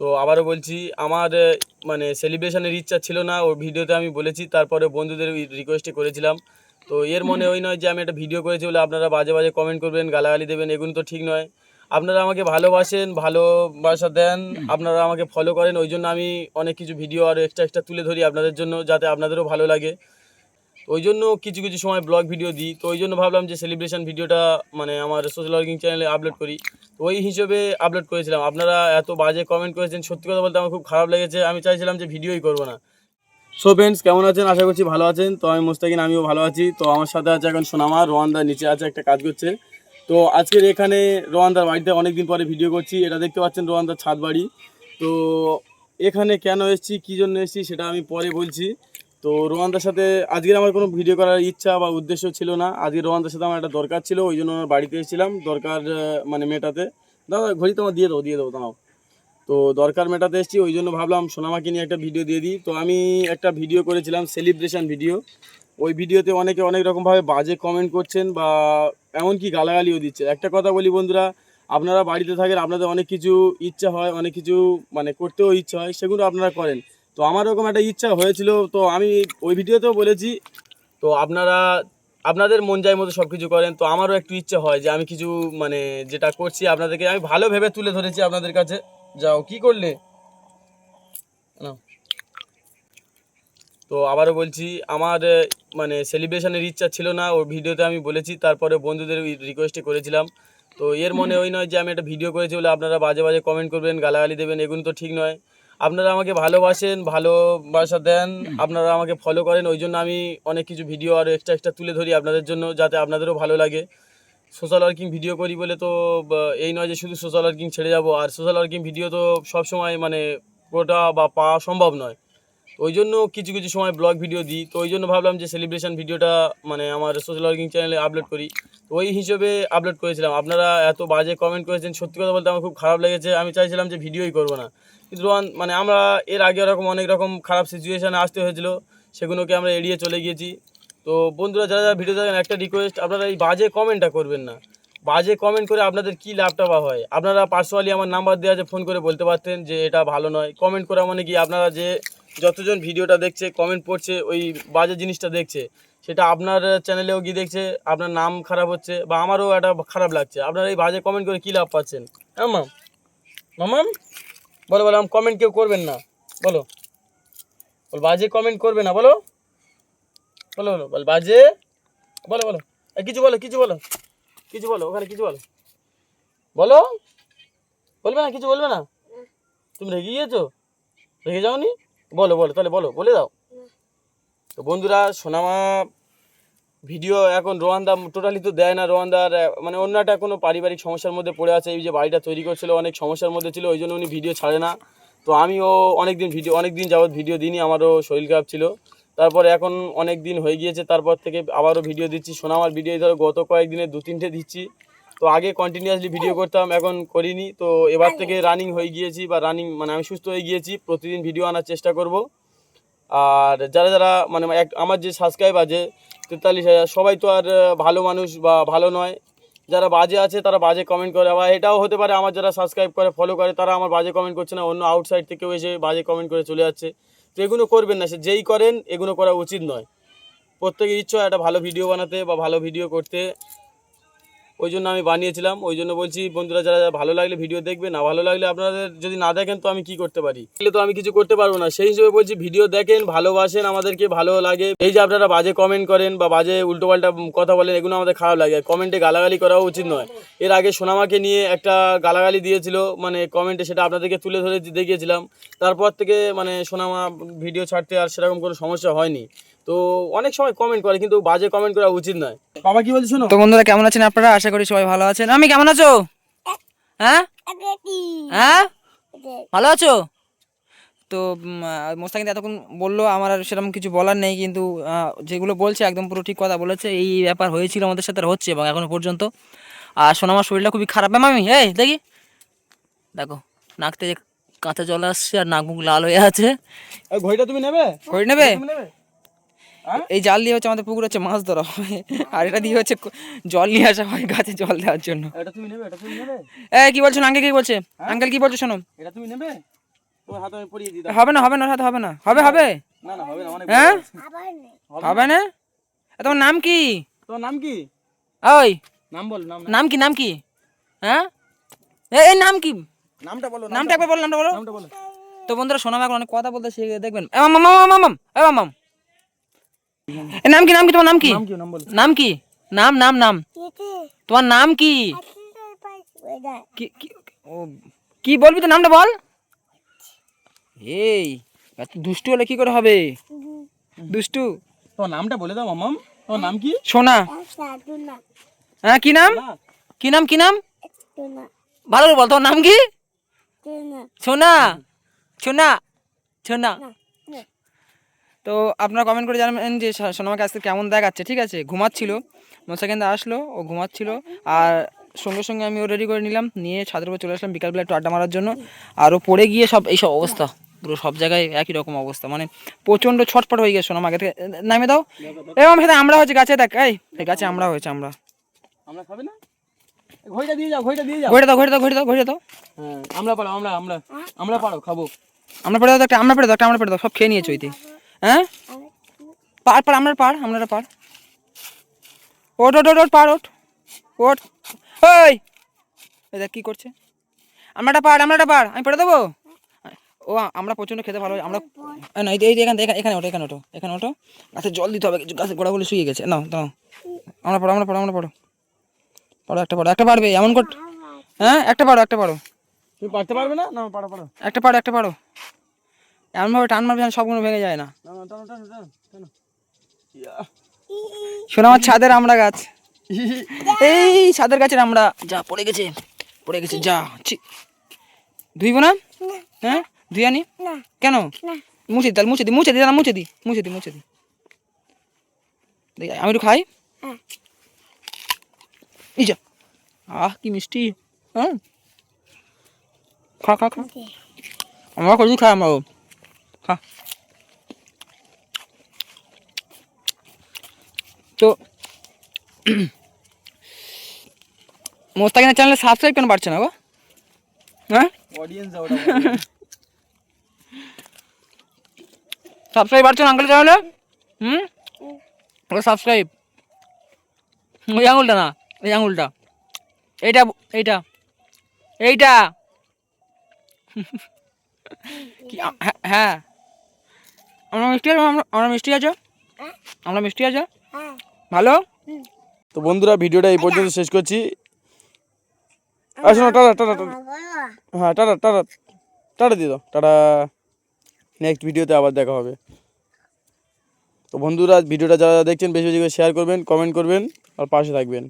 তো আবারও বলছি আমার মানে সেলিব্রেশনের ইচ্ছা ছিল না ওই ভিডিওতে আমি বলেছি তারপরে বন্ধুদের রিকোয়েস্টে করেছিলাম। তো এর মনে ওই নয় যে আমি একটা ভিডিও করেছি বলে আপনারা বাজে বাজে কমেন্ট করবেন গালাগালি দেবেন এগুলো তো ঠিক নয়। আপনারা আমাকে ভালোবাসেন ভালোবাসা দেন আপনারা আমাকে ফলো করেন ওই জন্য আমি অনেক কিছু ভিডিও আরও এক্সট্রা এক্সট্রা তুলে ধরি আপনাদের জন্য যাতে আপনাদেরও ভালো লাগে। ওই জন্য কিছু কিছু সময় ব্লগ ভিডিও দিই। তো ওই জন্য ভাবলাম যে সেলিব্রেশন ভিডিওটা মানে আমার সোশ্যাল ওয়ার্কিং চ্যানেলে আপলোড করি। তো ওই হিসেবে আপলোড করেছিলাম। আপনারা এত বাজে কমেন্ট করেছেন, সত্যি কথা বলতে আমার খুব খারাপ লেগেছে। আমি চাইছিলাম যে ভিডিওই করব না। সো ফ্রেন্ডস কেমন আছেন? আশা করছি ভালো আছেন। তো আমি মোস্তাকিন, আমিও ভালো আছি। তো আমার সাথে আছে এখন সোনামা। রোয়ানদার নিচে আছে, একটা কাজ করছে। তো আজকের এখানে রোয়ানদার বাড়িতে অনেকদিন পরে ভিডিও করছি। এটা দেখতে পাচ্ছেন রোয়ানদার ছাদ বাড়ি। তো এখানে কেন এসেছি, কী জন্য এসেছি, সেটা আমি পরে বলছি। তো রোহানদার সাথে আজকের আমার কোনো ভিডিও করার ইচ্ছা বা উদ্দেশ্য ছিল না। আজকে রোহানদার সাথে আমার একটা দরকার ছিল, ওই জন্য আমার বাড়িতে এসেছিলাম। দরকার মানে মেটাতে। দাদা, ঘড়ি তোমার দিয়ে দেবো দিয়ে দেবো দাঁড়াও। তো দরকার মেটাতে এসেছি, ওই জন্য ভাবলাম সোনামাকে নিয়ে একটা ভিডিও দিয়ে দিই। তো আমি একটা ভিডিও করেছিলাম সেলিব্রেশন ভিডিও ওই ভিডিওতে অনেকে অনেক রকমভাবে বাজে কমেন্ট করছেন বা এমনকি গালাগালিও দিচ্ছে একটা কথা বলি বন্ধুরা, আপনারা বাড়িতে থাকেন, আপনাদের অনেক কিছু ইচ্ছা হয়, অনেক কিছু মানে করতেও ইচ্ছা হয়, সেগুলো আপনারা করেন। তো আমার ওরকম একটা ইচ্ছা হয়েছিল, তো আমি ওই ভিডিওতেও বলেছি, তো আপনারা, আপনাদের মন যায় মতো সব কিছু করেন, তো আমারও একটু ইচ্ছা হয় যে আমি কিছু মানে যেটা করছি আপনাদেরকে, আমি ভালো ভেবে তুলে ধরেছি আপনাদের কাছে। যাও, কি করলে। তো আবারও বলছি, আমার মানে সেলিব্রেশনের ইচ্ছা ছিল না, ওই ভিডিওতে আমি বলেছি, তারপরে বন্ধুদের রিকোয়েস্টে করেছিলাম। তো এর মনে ওই নয় যে আমি একটা ভিডিও করেছি বলে আপনারা বাজে বাজে কমেন্ট করবেন, গালাগালি দেবেন, এগুলো তো ঠিক নয়। আপনারা আমাকে ভালোবাসেন ভালোবাসা দেন আপনারা আমাকে ফলো করেন ওই জন্য আমি অনেক কিছু ভিডিও আরও এক্সট্রা এক্সট্রা তুলে ধরি আপনাদের জন্য যাতে আপনাদেরও ভালো লাগে। সোশ্যাল ওয়ার্কিং ভিডিও করি বলে তো এই নয় যে শুধু সোশ্যাল ওয়ার্কিং ছেড়ে যাব আর সোশ্যাল ওয়ার্কিং ভিডিও তো সবসময় মানে ওটা বা পাওয়া সম্ভব নয়। ওই জন্য কিছু কিছু সময় ব্লগ ভিডিও দিই। তো ওই জন্য ভাবলাম যে সেলিব্রেশন ভিডিওটা মানে আমার সোশ্যাল ওয়ার্কিং চ্যানেলে আপলোড করি। তো ওই হিসেবে আপলোড করেছিলাম। আপনারা এত বাজে কমেন্ট করেছেন, সত্যি কথা বলতে আমার খুব খারাপ লেগেছে। আমি চাইছিলাম যে ভিডিওই করব না। কিন্তু রোহান মানে আমরা এর আগে এরকম অনেক রকম খারাপ সিচুয়েশানে আসতে হয়েছিল। সেগুলোকে আমরা এড়িয়ে চলে গিয়েছি। তো বন্ধুরা, যারা যারা ভিডিও দেখেন, একটা রিকোয়েস্ট আপনারা এই বাজে কমেন্টটা করবেন না। বাজে কমেন্ট করে আপনাদের কি লাভটা বা হয়? আপনারা পার্সোনালি আমার নাম্বার দেওয়া আছে ফোন করে বলতে পারতেন যে এটা ভালো নয়। কমেন্ট করা মানে কি আপনারা যে যতজন ভিডিওটা দেখছে কমেন্ট পড়ছে, ওই বাজে জিনিসটা দেখছে, সেটা আপনার চ্যানেলেও গিয়ে দেখছে, আপনার নাম খারাপ হচ্ছে বা আমারও একটা খারাপ লাগছে। আপনারা এই বাজে কমেন্ট করে কী লাভ পাচ্ছেন? হ্যাঁ মাম বলো বলো আম কমেন্ট কেউ করবেন না। বলো। বল, বাজে কমেন্ট করবে না, বলো। বলো বলো, বল, বাজে। বলো বলো। কিছু বলো কিছু বলো। কিছু বলো, ওখানে কিছু বলো। বলো। বলবে না, কিছু বলবে না? তুমি রেগে গিয়েছো? রেগে যাওনি? বলো বলো, তাহলে বলো, বলে দাও। তো বন্ধুরা, সোনামা ভিডিও এখন রোহানদা টোটালি তো দেয় না রোহানদার মানে অন্য একটা কোনো পারিবারিক সমস্যার মধ্যে পড়ে আছে, এই যে বাড়িটা তৈরি করছিল, অনেক সমস্যার মধ্যে ছিল, ওই জন্য উনি ভিডিও ছাড়ে না। তো আমিও অনেক দিন ভিডিও অনেক দিন যাবৎ ভিডিও দিইনি, আমারও শরীর খারাপ ছিল। তারপর এখন অনেক দিন হয়ে গিয়েছে, তারপর থেকে আবারও ভিডিও দিচ্ছি। সোনামার ভিডিও ধরো গত কয়েকদিনে দু তিনটে দিচ্ছি। তো আগে কন্টিনিউয়াসলি ভিডিও করতাম, এখন করিনি। তো এবার থেকে রানিং হয়ে গিয়েছি বা রানিং মানে আমি সুস্থ হয়ে গিয়েছি। প্রতিদিন ভিডিও আনার চেষ্টা করব। আর যারা যারা মানে এক, আমার যে সাবস্ক্রাইব আছে তেতাল্লিশ হাজার, সবাই তো আর ভালো মানুষ বা ভালো নয়। যারা বাজে আছে, তারা বাজে কমেন্ট করে। আবার এটাও হতে পারে, আমার যারা সাবস্ক্রাইব করে ফলো করে, তারা আমার বাজে কমেন্ট করছে না, অন্য আউটসাইড থেকেও এসে বাজে কমেন্ট করে চলে যাচ্ছে। তো এগুলো করবেন না, সে যেই করেন, এগুলো করা উচিত নয়। প্রত্যেকের ইচ্ছা একটা ভালো ভিডিও বানাতে বা ভালো ভিডিও করতে। ওই জন্য আমি বানিয়েছিলাম, ওই জন্য বলছি, বন্ধুরা, যারা ভালো লাগলে ভিডিও দেখবে, না ভালো লাগলে আপনাদের যদি না দেখেন, তো আমি কি করতে পারি? তাহলে তো আমি কিছু করতে পারব না। সেই হিসেবে বলছি ভিডিও দেখেন, ভালোবাসেন আমাদেরকে, ভালো লাগে। এই যে আপনারা বাজে কমেন্ট করেন বা বাজে উল্টোপাল্টা কথা বলেন, এগুলো আমাদের খারাপ লাগে। কমেন্টে গালাগালি করাও উচিত নয়। এর আগে সোনামাকে নিয়ে একটা গালাগালি দিয়েছিল মানে কমেন্টে সেটা আপনাদেরকে তুলে ধরে দেখিয়েছিলাম। তারপর থেকে মানে সোনামা ভিডিও ছাড়তে আর সেরকম কোনো সমস্যা হয়নি। তো অনেক সময় কমেন্ট করে কিন্তু বাজে কমেন্ট করা উচিত নয়। বাবা কি বলছি তো বন্ধুরা কেমন আছেন আপনারা? আশা করি সবাই ভালো আছেন। আমি কেমন আছো? হ্যাঁ? হ্যাঁ? ভালো আছো? তো আহ, মোস্তাকিন এতক্ষণ বলল আমার আর সেরকম কিছু বলার নেই কিন্তু যেগুলো বলছে একদম পুরো ঠিক কথা বলেছে। এই ব্যাপার হয়েছিল আমাদের সাথে হচ্ছে এবং এখনও পর্যন্ত। আর শোনো আমার শরীরটা খুবই খারাপ। হ্যাঁ মামি এই দেখি। দেখো নাকতে থেকে কাঁচা জল আসছে আর নাক মুখ লাল হয়ে আছে। ঘড়িটা তুমি নেবে? ঘড়ি নেবে? এই জাল দিয়ে হচ্ছে আমাদের পুকুর হচ্ছে মাছ ধরা হয় আর এটা দিয়ে হচ্ছে জল নিয়ে আসা হয় গাছে জল দেওয়ার জন্য। এটা তুমি নেবে এটা তুমি নেবে? এ কি বলছো? আঙ্কেল কি বলছে? আঙ্কেল কি বলছো? শোনো। এটা তুমি নেবে? তোমার হাতে আমি পরিয়ে দিই হবে না হবে না হাতে হবে না। হবে হবে? না না হবে না অনেক হ্যাঁ? হবে হবে না? তোমার নাম কি? তোমার নাম কি? ওই। নাম বল নাম নাম। কি নাম কি? হ্যাঁ? এ এই নাম কি? নামটা বলো নামটা একবার বলো নামটা বলো। নামটা বলো। তো বন্ধুরা শোনাম এখন অনেক কথা বলতে শিখে দেখবেন। এ মাম মাম মাম মাম এ মাম মাম। এ নাম কি নাম কি তোমার নাম কি? নাম কি নাম নাম নাম তোমার নাম কি? কি বলবি তো নামটা বল? এই দুষ্টু হলে কি করে হবে? দুষ্টু। তোমার নামটা বলে দাও মামাম। তোমার নাম কি? সোনা। হ্যাঁ কি নাম? কি নাম কি নাম? ভালো বল তোর নাম কি? সোনা। সোনা। সোনা। তো আপনারা কমেন্ট করে জানাবেন যে সোনামাকে আজকে কেমন দেখাচ্ছে ঠিক আছে? ঘুমাচ্ছিল মোসাকেন্দা আসলো ও ঘুমাচ্ছিল। আর সঙ্গে সঙ্গে আমি ও রেডি করে নিলাম নিয়ে ছাদের উপর চলে আসলাম বিকালবেলা একটু আড্ডা মারার জন্য। আর ও পড়ে গিয়ে সব এইসব অবস্থা পুরো সব জায়গায় একই রকম অবস্থা। মানে প্রচণ্ড ছটফট হয়ে গেছে সোনামাকে থেকে নামে দাও। এবং সাথে আমরা হয়েছে গাছে দেখ এই গাছে আমরা হয়েছে আমরা। আমরা খাবে না? ঘড়িটা দিয়ে যাও ঘড়িটা দিয়ে যাও। ঘড়ি দাও হ্যাঁ আমরা পারো আমরা আমরা আমরা পারো খাব। আমরা পেড়ে দাও একটা আমরা পেড়ে দাও একটা আমরা পেড়ে দাও সব খেয়ে নিয়েছো ওইতে হ্যাঁ? পার পার আমরা পার আমরা পার ওট ওট ওট ওট পার ওট ওট ওই দেখ কী করছে। আমরাটা পার আমরাটা পার আমি পেড়ে দেবো? ও আমরা প্রচণ্ড খেতে ভালো আমরা না এই যে- এখানে এখানে ওঠো এখানে ওঠো এখানে ওঠো। গাছে জল দিতে হবে গাছের গোড়াগুলো শুয়ে গেছে। না দাও আমরা পড়ো আমরা পড়ো আমরা পড়ো। পড়ো একটা পড়ো একটা পারবে এমন কর হ্যাঁ একটা পারো একটা পারো তুমি পারতে পারবে না? না পারো পারো একটা পারো একটা পারো এমনভাবে টান মারবে যেন সবগুলো ভেঙে যায় না। শোনো আমার ছাদের আমরা গাছ। এই ছাদের গাছের আমরা যা পড়ে গেছে পড়ে গেছে যা ছি। ধুইব না? হ্যাঁ? ধুই আনি? কেন? মুছে দি তাহলে মুছে দি মুছে দি দাঁড়া মুছে দি মুছে দি মুছে দি। দেখি, আমি একটু খাই। এই যা। আহ কি মিষ্টি। হ্যাঁ? খা খা খা। আমরা করি খাই আমরা খা তো মোস্তাকিনের চ্যানেলে সাবস্ক্রাইব কেন বাড়ছে না গো হ্যাঁ অডিয়েন্স ওটা সাবস্ক্রাইব বাড়ছে না আঙ্কেল চ্যানেলে হুম ওটা সাবস্ক্রাইব ওই আঙুলটা না এই আঙুলটা এইটা এইটা এইটা কি আ- হ্যাঁ, হ্যাঁ আমরা মিষ্টি আছে? আমরা আমরা মিষ্টি আছে? আমরা মিষ্টি আছে? ভালো? তো বন্ধুরা ভিডিওটা এই পর্যন্ত শেষ করছি। আসুন টাটা টাটা টাটা। হ্যাঁ টাটা টাটা। টাটা দিয়ে দাও। টাটা। নেক্সট ভিডিওতে আবার দেখা হবে। তো বন্ধুরা ভিডিওটা যারা দেখছেন বেশি বেশি করে শেয়ার করবেন কমেন্ট করবেন আর পাশে থাকবেন।